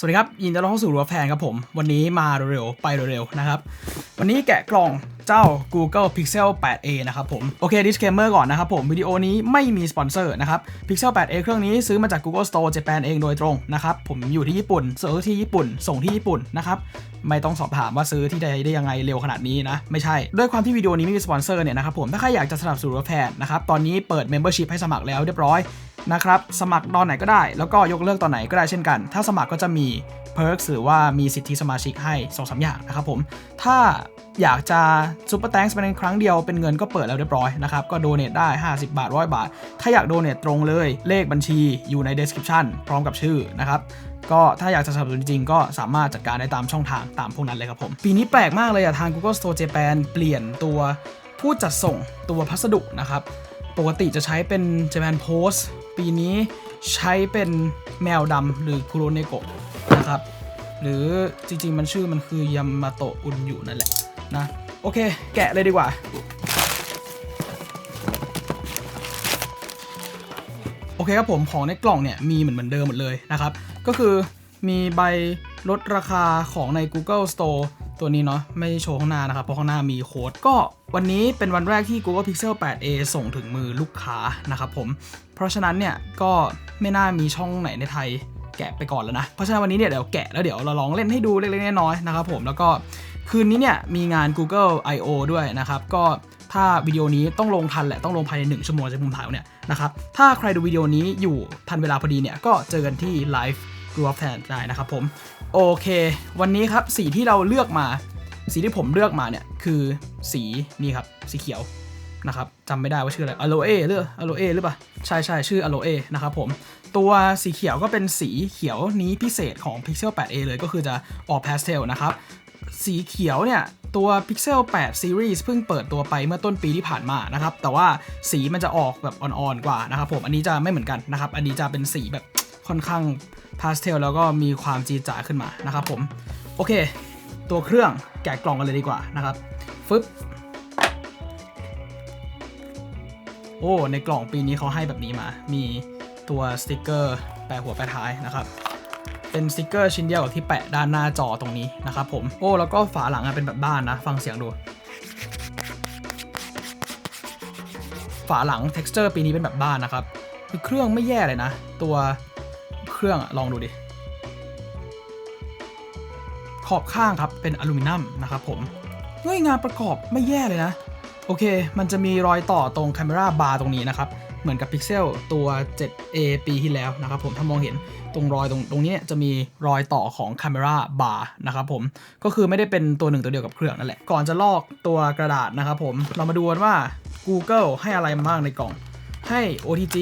สวัสดีครับยินดีต้อนรับเข้าสู่รัวแฟนครับผม วันนี้มาเร็วๆไปเร็วๆนะครับ วันนี้แกะกล่องเจ้า Google Pixel 8a นะครับผม โอเค disclaimer ก่อนนะครับผม วิดีโอนี้ไม่มีสปอนเซอร์นะครับ Pixel 8a เครื่องนี้ซื้อมาจาก Google Store Japan เองโดยตรงนะครับ ผมอยู่ที่ญี่ปุ่นซื้อที่ญี่ปุ่น ส่งที่ญี่ปุ่นนะครับ ไม่ต้องสอบถามว่าซื้อที่ใดได้ยังไงเร็วขนาดนี้นะ ไม่ใช่ ด้วยความที่วิดีโอนี้ไม่มีสปอนเซอร์เนี่ยนะครับผมถ้าใครอยากจะสนับสนุนรัวแฟนนะครับตอนนี้เปิด Membership ให้สมัครแล้วเรียบร้อย นะครับสมัครตอนไหนก็ได้ แล้วก็ยกเลิกตอนไหนก็ได้เช่นกัน ถ้าสมัครก็จะมีเพิร์กหรือว่ามีสิทธิสมาชิกให้2อสอย่างนะครับผม ถ้าอยากจะซูเปอร์แตงส์เป็นครั้งเดียวเป็นเงินก็เปิดแล้วเรียบร้อยนะครับ ก็โดเน a ได้ 50 บาทร้อยบาท ถ้าอยากโดเน a ตรงเลย เลขบัญชีอยู่ใน description พร้อมกับชื่อนะครับก็ถ้าอยากจะสนับสนุนจริงก็สามารถจัดการได้ตามช่องทางตามพวกนั้นเลยครับผม ปีนี้แปลกมากเลยอะทาง Google Store Japan เปลี่ยนตัวผู้จัดส่งตัวพัสดุนะครับ ปกติจะใช้เป็น Japan Post ปีนี้ใช้เป็นแมวดำหรือคุโรเนโกะนะครับ หรือจริงๆมันชื่อมันคือยามาโตะอุนอยู่นั่นแหละนะ โอเค แกะเลยดีกว่า โอเคครับผมของในกล่องเนี่ยมีเหมือนเหมือนเดิมหมดเลยนะครับ ก็คือมีใบลดราคาของใน Google Store ตัวนี้เนาะไม่โชว์ข้างหน้านะครับ เพราะข้างหน้ามีโค้ดก็วันนี้เป็นวันแรกที่ Google Pixel 8a ส่งถึงมือลูกค้านะครับผม เพราะฉะนั้นเนี่ยก็ไม่น่ามีช่องไหนในไทยแกะไปก่อนแล้วนะ เพราะฉะนั้นวันนี้เนี่ยเดี๋ยวแกะแล้วเดี๋ยวเราลองเล่นให้ดูเล็กๆน้อยๆนะครับผมแล้วก็คืนนี้เนี่ยมีงาน Google I/O ด้วยนะครับก็ถ้าวิดีโอนี้ต้องลงทันแหละต้องลงภายใน 1 ชั่วโมงจากมุมถ่ายเนี่ยนะครับถ้าใครดูวิดีโอนี้อยู่ทันเวลาพอดีเนี่ยก็เจอกันที่ไลฟ์ รูฟแทนได้นะครับผมโอเค วันนี้ครับสีที่เราเลือกมา สีที่ผมเลือกมาเนี่ยคือสีนี่ครับสีเขียวนะครับจำไม่ได้ว่าชื่ออะไรอโลเอหรืออโลเอหรือเปล่าใช่ใช่ชื่ออโลเอนะครับผมตัวสีเขียวก็เป็นสีเขียวนี้พิเศษของ Pixel 8a เลยก็คือจะออกพาสเทลนะครับสีเขียวเนี่ยตัว Pixel 8 Series เพิ่งเปิดตัวไปเมื่อต้นปีที่ผ่านมานะครับ แต่ว่าสีมันจะออกแบบอ่อนๆกว่านะครับผม อันนี้จะไม่เหมือนกันนะครับ อันนี้จะเป็นสีแบบค่อนข้าง พาสเทลแล้วก็มีความจีจ๋าขึ้นมานะครับผม โอเค ตัวเครื่องแกะกล่องกันเลยดีกว่านะครับ ฟึบโอ้ ในกล่องปีนี้เขาให้แบบนี้มา มีตัวสติกเกอร์แปะหัวแปะท้ายนะครับ เป็นสติกเกอร์ชิ้นเดียวกับที่แปะด้านหน้าจอตรงนี้นะครับผม โอ้ แล้วก็ฝาหลังเป็นแบบบ้านนะ ฟังเสียงดู ฝาหลัง texture ปีนี้เป็นแบบบ้านนะครับ คือเครื่องไม่แย่เลยนะ ตัว เครื่องอลองดูดิ ขอบข้างครับเป็นอลูมิเนียมนะครับผมเฮ้ยงานประกอบไม่แย่เลยนะ โอเค มันจะมีรอยต่อตรง Camera Bar ตรงนี้นะครับ เหมือนกับ Pixel ตัว 7a ปีที่แล้วนะครับผมถ้ามองเห็นตรงรอยตรงตรงนี้จะมีรอยต่อของ Camera Bar นะครับผมก็คือไม่ได้เป็นตัวหนึ่งตัวเดียวกับเครื่องนั่นแหละ ก่อนจะลอกตัวกระดาษนะครับผมเรามาดูกันว่า Google ให้อะไรมาบ้างในกล่อง ให้ OTG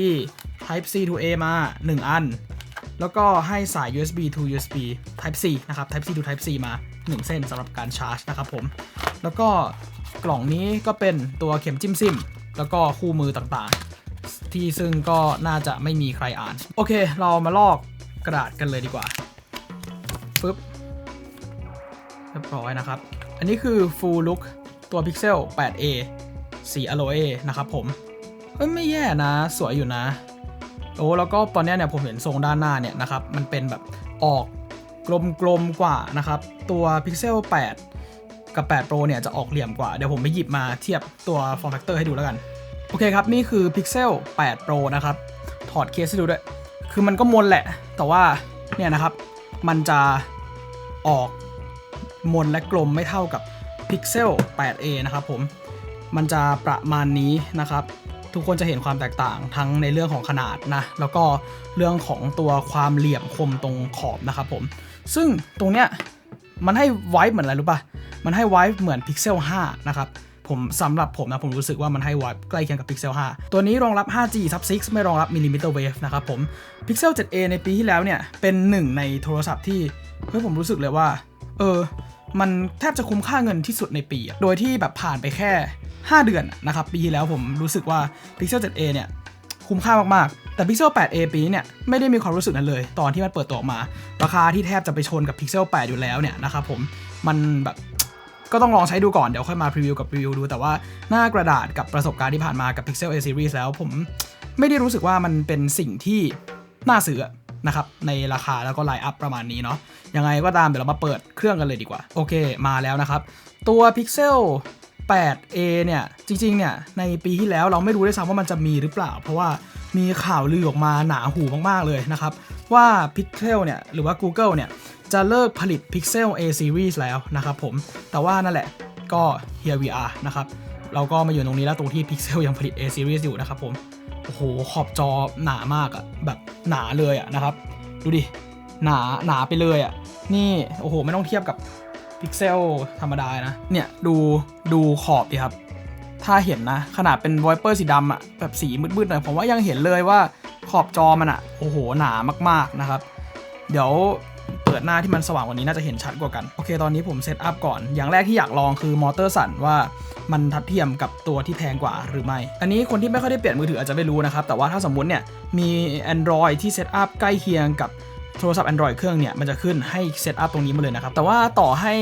Type C to A มา 1 อัน แล้วก็ให้สาย USB to USB Type C นะครับ Type C to Type C มา 1 เส้นสำหรับการชาร์จนะครับผม แล้วก็กล่องนี้ก็เป็นตัวเข็มจิ้มซิม แล้วก็คู่มือต่างๆ ที่ซึ่งก็น่าจะไม่มีใครอ่าน โอเค เรามาลอกกระดาษกันเลยดีกว่าปึ๊บเรียบร้อยนะครับ อันนี้คือ full look ตัว Pixel 8a สี Aloe นะครับผมเอ้ยไม่แย่นะ สวยอยู่นะ โอ้แล้วก็ตอนนี้เนี่ยผมเห็นทรงด้านหน้าเนี่ยนะครับมันเป็นแบบออกกลมๆกว่านะครับตัว Pixel 8 กับ 8 Pro เนี่ยจะออกเหลี่ยมกว่า เดี๋ยวผมไปหยิบมาเทียบตัว form factor ให้ดูแล้วกัน โอเคครับ นี่คือ Pixel 8 Pro นะครับ ถอดเคสให้ดูด้วย คือมันก็มนแหละ แต่ว่าเนี่ยนะครับ มันจะออกมนและกลมไม่เท่ากับ Pixel 8a นะครับผม มันจะประมาณนี้นะครับ ทุกคนจะเห็นความแตกต่างทั้งในเรื่องของขนาดนะ แล้วก็เรื่องของตัวความเหลี่ยมคมตรงขอบนะครับผม ซึ่งตรงเนี้ยมันให้ไวท์เหมือนอะไรรู้ป่ะ มันให้ไวท์เหมือน Pixel 5 นะครับ ผมสำหรับผมนะ ผมรู้สึกว่ามันให้ไวท์ใกล้เคียงกับ Pixel 5 ตัวนี้รองรับ 5G Sub 6ไม่รองรับ Millimeter Wave นะครับผม Pixel 7a ในปีที่แล้วเนี่ย เป็นหนึ่งในโทรศัพท์ที่ เฮ้ยผมรู้สึกเลยว่า เออ มันแทบจะคุ้มค่าเงินที่สุดในปี โดยที่แบบผ่านไปแค่ 5 เดือนนะครับ ปีที่แล้วผมรู้สึกว่า Pixel 7a เนี่ยคุ้มค่ามากๆ แต่ Pixel 8a ปีนี้เนี่ยไม่ได้มีความรู้สึกนั้นเลย ตอนที่มันเปิดตัวออกมา ราคาที่แทบจะไปชนกับ Pixel 8 อยู่แล้วเนี่ยนะครับผมมันแบบก็ต้องลองใช้ดูก่อนเดี๋ยวค่อยมาพรีวิวกับรีวิวดู แต่ว่าหน้ากระดาษกับประสบการณ์ที่ผ่านมากับ Pixel A series แล้วผมไม่ได้รู้สึกว่ามันเป็นสิ่งที่น่าซื้อ นะครับในราคาแล้วก็ไลน์อัพประมาณนี้เนาะยังไงก็ตามเดี๋ยวเรามาเปิดเครื่องกันเลยดีกว่า โอเคมาแล้วนะครับ ตัว Pixel 8a เนี่ย จริงๆ เนี่ย ในปีที่แล้วเราไม่รู้ด้วยซ้ำว่ามันจะมีหรือเปล่า เพราะว่ามีข่าวลือออกมาหนาหูมากๆเลยนะครับ ว่า Pixel เนี่ย หรือว่า Google เนี่ย จะเลิกผลิต Pixel A series แล้วนะครับผม แต่ว่านั่นแหละก็ here we are นะครับ เราก็มาอยู่ตรงนี้แล้วตรงที่ Pixel ยังผลิต A series อยู่นะครับผม โอ้โหขอบจอหนามากอะแบบหนาเลยอะนะครับ ดูดิ หนาหนาไปเลยอะนี่โอ้โหไม่ต้องเทียบกับพิกเซลธรรมดานะ เนี่ยดูดูขอบดิครับ ถ้าเห็นนะ ขนาดเป็นไวเปอร์สีดำอะแบบสีมืดๆหน่อยผมว่ายังเห็นเลยว่าขอบจอมันอะโอ้โหหนามากๆนะครับ เดี๋ยว เปิดหน้าที่มันสว่างกว่านี้น่าจะเห็นชัดกว่ากัน โอเค ตอนนี้ผมเซตอัพก่อน อย่างแรกที่อยากลองคือมอเตอร์สั่นว่ามันทัดเทียมกับตัวที่แพงกว่าหรือไม่ อันนี้คนที่ไม่ค่อยได้เปลี่ยนมือถืออาจจะไม่รู้นะครับ แต่ว่าถ้าสมมุติเนี่ยมี Android ที่เซตอัพใกล้เคียงกับโทรศัพท์ Android เครื่องเนี่ยมันจะขึ้นให้เซตอัพตรงนี้มาเลยนะครับ แต่ว่าต่อให้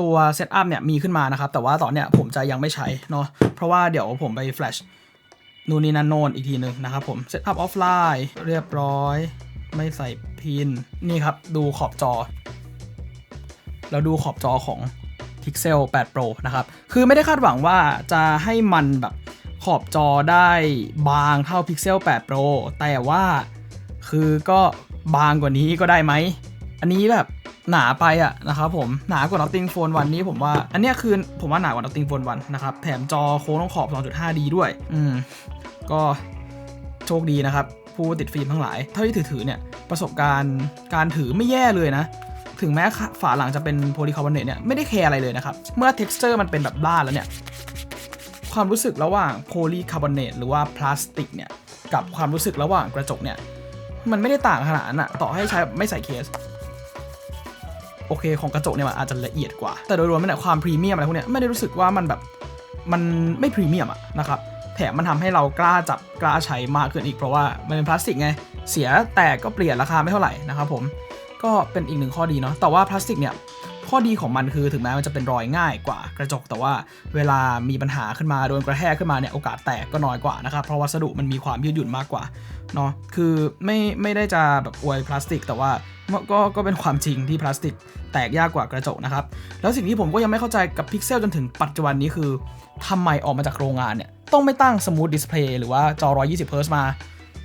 ตัวเซตอัพเนี่ยมีขึ้นมานะครับ แต่ว่าตอนเนี้ยผมจะยังไม่ใช้เนาะ เพราะว่าเดี๋ยวผมไปแฟลชนู่นนี่นั่นโนนอีกทีหนึ่งนะครับผมเซตอัพออฟไลน์เรียบร้อย ไม่ใส่ พินนี่ครับ ดูขอบจอแล้วดูขอบจอของ Pixel 8 Pro นะครับ คือไม่ได้คาดหวังว่าจะให้มันแบบขอบจอได้บางเท่า Pixel 8 Pro แต่ว่าคือก็บางกว่านี้ก็ได้ไหม อันนี้แบบหนาไปอะนะครับผม หนากว่า Nothing Phone 1นี้ผมว่า อันนี้คือผมว่าหนากว่า Nothing Phone 1นะครับ แถมจอโค้งต้องขอบ 2.5D ด้วย อืม ก็โชคดีนะครับ ผู้ติดฟิล์มทั้งหลาย เท่าที่ถือเนี่ยประสบการณ์การถือไม่แย่เลยนะ ถึงแม้ฝาหลังจะเป็นโพลีคาร์บอเนตเนี่ยไม่ได้แคร์อะไรเลยนะครับ เมื่อ texture มันเป็นแบบด้านแล้วเนี่ยความรู้สึกระหว่างโพลีคาร์บอเนตหรือว่าพลาสติกเนี่ยกับความรู้สึกระหว่างกระจกเนี่ยมันไม่ได้ต่างขนาดนั้นอะต่อให้ใช้ไม่ใส่เคสโอเคของกระจกเนี่ยมันอาจจะละเอียดกว่า แต่โดยรวมเนี่ยความพรีเมียมอะไรพวกเนี้ยไม่ได้รู้สึกว่ามันแบบมันไม่พรีเมียมอะนะครับ แถมมันทำให้เรากล้าจับกล้าใช้มากขึ้นอีกเพราะว่ามันเป็นพลาสติกไง เสียแต่ก็เปลี่ยนราคาไม่เท่าไหร่นะครับผม ก็เป็นอีกหนึ่งข้อดีเนาะ แต่ว่าพลาสติกเนี่ย ข้อดีของมันคือถึงแม้มันจะเป็นรอยง่ายกว่ากระจก แต่ว่าเวลามีปัญหาขึ้นมาโดนกระแทกขึ้นมาเนี่ยโอกาสแตกก็น้อยกว่านะครับเพราะวัสดุมันมีความยืดหยุ่นมากกว่าเนาะคือไม่ไม่ได้จะแบบอวยพลาสติก แต่ว่าก็ก็เป็นความจริงที่พลาสติกแตกยากกว่ากระจกนะครับแล้วสิ่งที่ผมก็ยังไม่เข้าใจกับพิกเซลจนถึงปัจจุบันนี้คือทำไมออกมาจากโรงงานเนี่ยต้องไม่ตั้งสมูทดิสเพย์หรือว่าจอ 120เฮิร์ตมา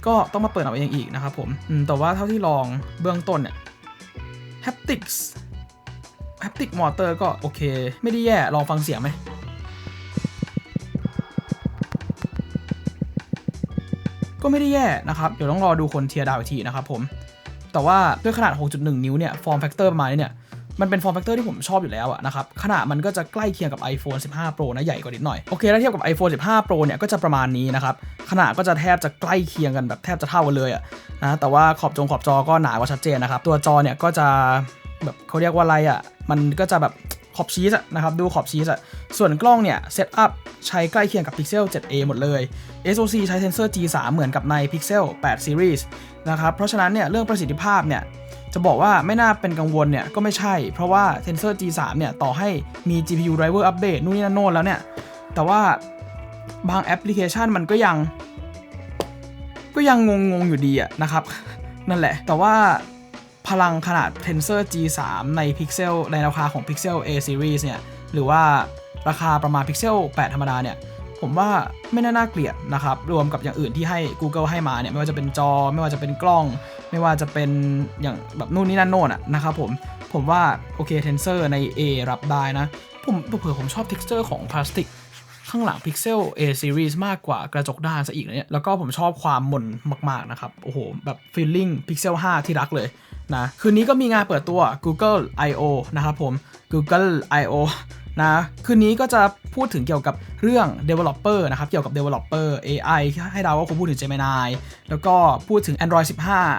ก็ต้องมาเปิดเอาเองอีกนะครับผมแต่ว่าเท่าที่ลองเบื้องต้นเนี่ย haptics haptic motor ก็ ฮปติกมอเตอร์ก็โอเค ไม่ได้แย่ลองฟังเสียงไหมก็ไม่ได้แย่นะครับ เดี๋ยวต้องรอดูคนเทียร์ดาวอีกทีนะครับผม แต่ว่าด้วยขนาด 6.1 นิ้วเนี่ย form factor ประมาณนี้เนี่ย มันเป็น form factor ที่ผมชอบอยู่แล้วอะนะครับ ขนาดมันก็จะใกล้เคียงกับ iPhone 15 Pro นะ ใหญ่กว่านิดหน่อย โอเคถ้าเทียบกับ iPhone 15 Pro เนี่ยก็จะประมาณนี้นะครับ ขนาดก็จะแทบจะใกล้เคียงกันแบบแทบจะเท่ากันเลยอะนะ แต่ว่าขอบจงขอบจอก็หนากว่าชัดเจนนะครับ ตัวจอเนี่ยก็จะแบบเขาเรียกว่าอะไรอะ มันก็จะแบบขอบชีสอะนะครับดูขอบชีสอะส่วนกล้องเนี่ยเซตอัพใช้ใกล้เคียงกับ Pixel 7a หมดเลย SoC ใช้เซนเซอร์ G3 เหมือนกับใน Pixel 8 Series นะครับเพราะฉะนั้นเนี่ยเรื่องประสิทธิภาพเนี่ยจะบอกว่าไม่น่าเป็นกังวลเนี่ยก็ไม่ใช่ เพราะว่าเซนเซอร์ G3 เนี่ยต่อให้มี GPU driver update นู่นนี่นั่นโน่นแล้วเนี่ยแต่ว่าบางแอปพลิเคชันมันก็ยัง ก็ยังงงๆอยู่ดีอะนะครับ นั่นแหละ แต่ว่า พลังขนาด Tensor G3 ใน Pixel ในราคาของ Pixel A series เนี่ย หรือว่าราคาประมาณ Pixel 8 ธรรมดาเนี่ย ผมว่าไม่น่าน่าเกลียดนะครับ รวมกับอย่างอื่นที่ให้ Google ให้มาเนี่ย ไม่ว่าจะเป็นจอ ไม่ว่าจะเป็นกล้อง ไม่ว่าจะเป็นอย่างแบบนู่นนี่นั่นโน่นอะนะครับผม ผมว่าโอเค Tensor ใน A รับได้นะ ผมเผื่อผมชอบ texture ของพลาสติกข้างหลัง Pixel A series มากกว่ากระจกด้านซะอีกนะเนี่ย แล้วก็ผมชอบความหม่นมาก ๆ นะครับ โอ้โห แบบ feeling Pixel 5 ที่รักเลย นะคืนนี้ก็มีงานเปิดตัว Google I/O นะครับผม Google I/O นะคืนนี้ก็จะพูดถึงเกี่ยวกับเรื่อง developer นะครับเกี่ยวกับ developer AI ให้เราก็คงพูดถึง Gemini แล้วก็พูดถึง Android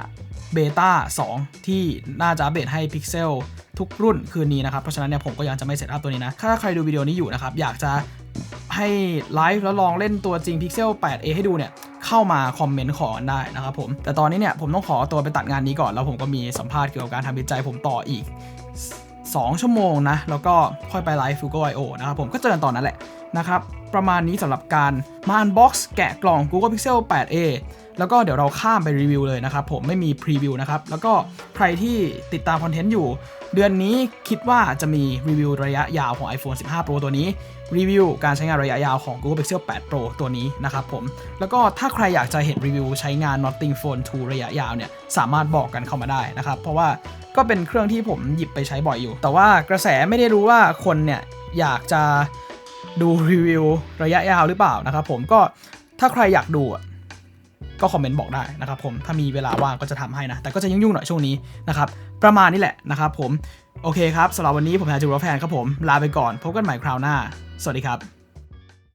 15 Beta 2 ที่น่าจะอัปเดตให้ Pixel ทุกรุ่นคืนนี้นะครับ เพราะฉะนั้นเนี่ยผมก็ยังจะไม่เซตอัพตัวนี้นะ ถ้าใครดูวิดีโอนี้อยู่นะครับ อยากจะให้ไลฟ์แล้วลองเล่นตัวจริง Pixel 8a ให้ดูเนี่ย เข้ามาคอมเมนต์ขอกันได้นะครับผม แต่ตอนนี้เนี่ยผมต้องขอตัวไปตัดงานนี้ก่อน แล้วผมก็มีสัมภาษณ์เกี่ยวกับการทำวิจัยผมต่ออีก 2 ชั่วโมงนะ แล้วก็ค่อยไปไลฟ์ Google I/O นะครับผมก็เจอกันตอนนั้นแหละนะครับ ประมาณนี้สำหรับการมาอันบ็อกซ์แกะกล่อง Google Pixel 8a แล้วก็เดี๋ยวเราข้ามไปรีวิวเลยนะครับ ผมไม่มีพรีวิวนะครับ แล้วก็ใครที่ติดตามคอนเทนต์อยู่ เดือนนี้คิดว่าจะมีรีวิวระยะยาวของ iPhone 15 Pro ตัวนี้ รีวิวการใช้งานระยะยาวของ Google Pixel 8 Pro ตัวนี้นะครับผม แล้วก็ถ้าใครอยากจะเห็นรีวิวใช้งาน Nothing Phone 2 ระยะยาวเนี่ย สามารถบอกกันเข้ามาได้นะครับ เพราะว่าก็เป็นเครื่องที่ผมหยิบไปใช้บ่อยอยู่ แต่ว่ากระแสไม่ได้รู้ว่าคนเนี่ยอยากจะดูรีวิวระยะยาวหรือเปล่านะครับผมก็ถ้าใครอยากดู ก็คอมเมนต์บอกได้นะครับผมถ้ามีเวลาว่างก็จะทำให้นะ แต่ก็จะยุ่งๆหน่อยช่วงนี้นะครับประมาณนี้แหละนะครับผมโอเคครับสำหรับวันนี้ผมแฮจูโรแฟนครับผมลาไปก่อนพบกันใหม่คราวหน้า สวัสดีครับ